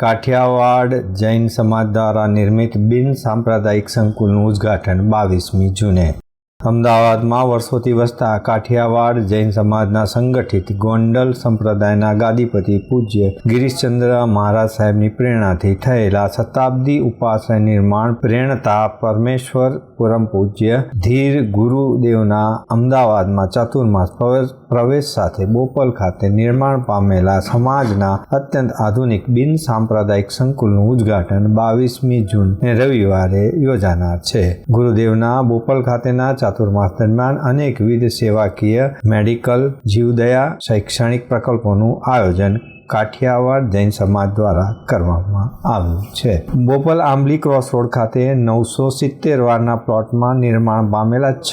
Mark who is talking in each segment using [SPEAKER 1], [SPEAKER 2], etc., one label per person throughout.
[SPEAKER 1] કાઠિયાવાડ જૈન સમાજ દ્વારા નિર્મિત બિન સાંપ્રદાયિક સંકુલનું ઉદ્ઘાટન બાવીસમી જૂને. અમદાવાદમાં વર્ષોથી વસતા કાઠિયાવાડ જૈન સમાજના સંગઠિત ગોંડલ સંપ્રદાયના ગાદીપતિ પૂજ્ય ગિરીશચંદ્ર મહારાજ સાહેબની પ્રેરણાથી થયેલા શતાબ્દી ઉપાસના નિર્માણ પ્રેરણતા પરમેશ્વર પરમ પૂજ્ય ધીર ગુરુદેવના અમદાવાદમાં ચતુર્માસ પ્રવેશ- સાથે બોપલ ખાતે નિર્માણ પામેલા સમાજના અત્યંત આધુનિક બિન સાંપ્રદાયિક સંકુલનું ઉદ્ઘાટન બાવીસમી જૂન રવિવારે યોજાનાર છે. ગુરુદેવના બોપલ ખાતેના ચાતુર્માસ અનેકવિધ સેવાકીય મેડિકલ જીવદયા શૈક્ષણિક પ્રકલ્પોનું આયોજન કાઠિયાવાડ જૈન સમાજ દ્વારા કરવામાં આવ્યું છે. બોપલ આંબલી ક્રોસ રોડ ખાતે નવસો સિત્તેર વારના પ્લોટમાં નિર્માણ પામેલા છ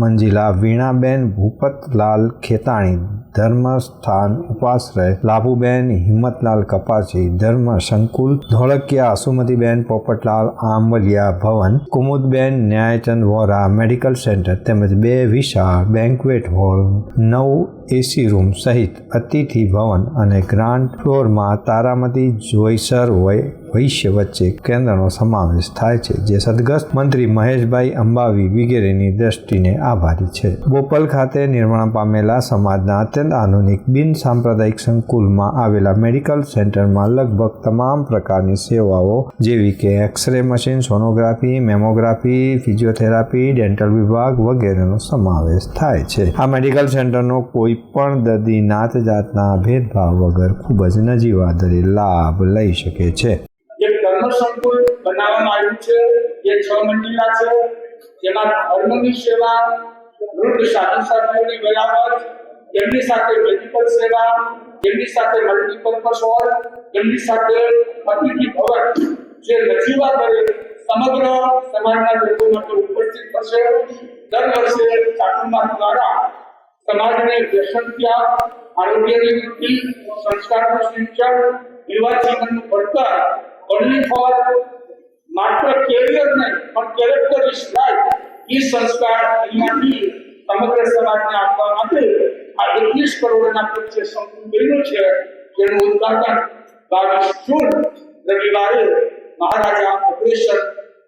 [SPEAKER 1] મંજિલા વીણાબેન ભૂપતલાલ ખેતાણી, ધર્મસ્થાન ઉપાશ્રય, લાભુબેન હિંમતલાલ કપાસી ધર્મ સંકુલ ધોળકિયા, સુમતીબેન પોપટલાલ આંબલિયા ભવન, કુમુદબેન ન્યાયચંદ વોરા મેડિકલ સેન્ટર તેમજ બે વિશાળ બેન્ક્વેટ હોલ, નવ એસી રૂમ સહિત અતિથિ ભવન અને ગ્રાન્ડ ફ્લોરમાં તારામતી જોઈસર વય વૈશ્ય વચ્ચે કેન્દ્રનો સમાવેશ થાય છે, જે સદગસ્ત મંત્રી મહેશભાઈ અંબાવી વગેરેની દ્રષ્ટિને આભારી છે. બોપલ ખાતે નિર્માણ પામેલા સમાજના અત્યંત આધુનિક બિન સાંપ્રદાયિક સંકુલમાં આવેલા મેડિકલ સેન્ટરમાં લગભગ તમામ પ્રકારની સેવાઓ જેવી કે X ray machine, sonography, mammography, physiotherapy, dental વિભાગ વગેરેનો સમાવેશ થાય છે. આ મેડિકલ સેન્ટરનો કોઈ પણ દર્દી નાત જાતના ભેદભાવ વગર ખૂબ જ નજીવા દરે લાભ લઈ શકે છે.
[SPEAKER 2] ધર્મ સંકુલ બનાવવામાં આવ્યું છે. જે છ મંજિલા છે. જેમાં ધર્મની સેવા, વૃદ્ધ સાધુ સાધુઓની બરાબર તેમની સાથે મેડિકલ સેવા, તેમની સાથે મલ્ટીપર્પઝ હોલ તેમની સાથે અતિથિ ભવન. જે નજીવા દરે સમગ્ર સમાજના લોકો માટે ઉપસ્થિત થશે. દર વર્ષે ચાકુમાર દ્વારા સમાજને વ્યસન ત્યાગ આરોગ્યની વૃદ્ધિ, સંસ્કારનું સિંચન યુવા જીવનનું પડતર ઓનલી ફોર માત્ર કેરિયર નહીં, પણ કેરેક્ટર ઇઝ લાઈફ એ સંસ્કાર અહીંયાથી સમગ્ર સમાજને આપવા માટે આ એકવીસ કરોડના ખર્ચે સંકુલ બન્યું છે, જેનું ઉદ્ઘાટન બાવીસ જૂન રવિવારે મહારાજા અગ્રેસર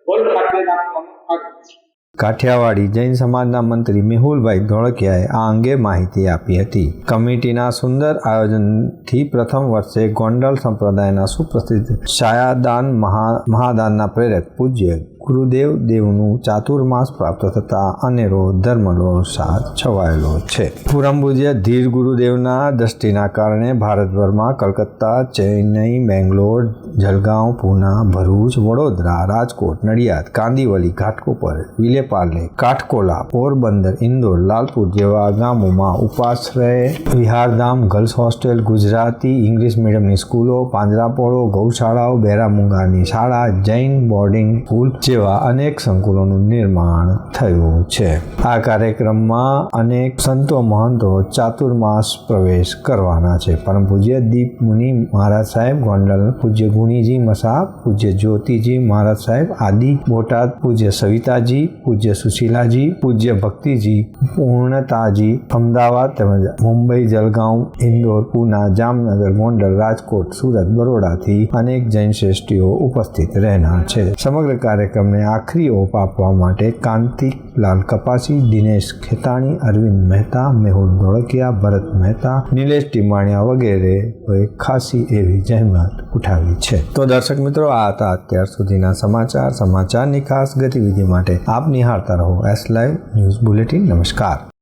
[SPEAKER 2] હોલ ખાતે રાખવામાં આવ્યું છે.
[SPEAKER 1] કાઠિયાવાડી જૈન સમાજના મંત્રી મેહુલભાઈ ધોળકિયાએ આ અંગે માહિતી આપી હતી. કમિટીના સુંદર આયોજનથી પ્રથમ વર્ષે ગોંડલ સંપ્રદાયના સુપ્રસિદ્ધ શાયાદાન મહા, મહાદાનના પ્રેરક પૂજ્ય ગુરુદેવ દેવનું ચાતુર્માસ પ્રાપ્ત થતા અનેરો ધર્મનો સાથ છવાયેલો છે. પુરમભુજ્ય ધીર ગુરુદેવના દ્રષ્ટિના કારણે ભારતભરમાં કલકત્તા, ચેન્નઈ, બેંગ્લોર, જલગાંવ, પૂના, ભરૂચ, વડોદરા, રાજકોટ, નડિયાદ, કાંદીવલી ઘાટકોપર વિલેપાર્લે કાઠકોલા પોરબંદર, ઇન્દોર, લાલપુર જેવા ગામોમાં ઉપાશ્રય, વિહારધામ, ગર્લ્સ હોસ્ટેલ, ગુજરાતી, ઇંગ્લિશ મીડિયમની સ્કૂલો, પાંજરાપોળો, ગૌશાળાઓ, બેરામુંગાની શાળા, જૈન બોર્ડિંગ સ્કૂલ જેવા અનેક સંકુલોનું નિર્માણ થયું છે. આ કાર્યક્રમમાં અનેક સંતો મહંતો ચાતુર્માસ પ્રવેશ કરવાના છે. પરમ પૂજ્ય દીપ મુનિ મહારાજ સાહેબ, ગોંડલ પૂજ્ય ગુણીજી મસા, પૂજ્ય જ્યોતિજી મહારાજ સાહેબ, આદિ બોટાદ પૂજ્ય સવિતાજી, પૂજ્ય સુશીલાજી, પૂજ્ય ભક્તિજી, પૂર્ણતાજી, અમદાવાદ તેમજ મુંબઈ, જલગાંવ, ઇન્દોર, પૂના, જામનગર, ગોંડલ, રાજકોટ, સુરત, બરોડાથી અનેક જૈન શ્રેષ્ઠીઓ ઉપસ્થિત રહેનાર છે. સમગ્ર કાર્યક્રમને આખરી ઓપ આપવા માટે કાંતિલાલ કપાસી, દિનેશ ખેતાણી, અરવિંદ મહેતા, મેહુલ ધોળકિયા, ભરત મહેતા, નિલેશ ટીમાણિયા વગેરેએ ખાસી એવી જહેમત ઉઠાવી છે. તો દર્શક મિત્રો, આ હતા અત્યાર સુધીના સમાચાર. સમાચારની ખાસ ગતિવિધિ માટે આપ નિહાળતા રહો એસ લાઈવ ન્યૂઝ બુલેટિન નમસ્કાર.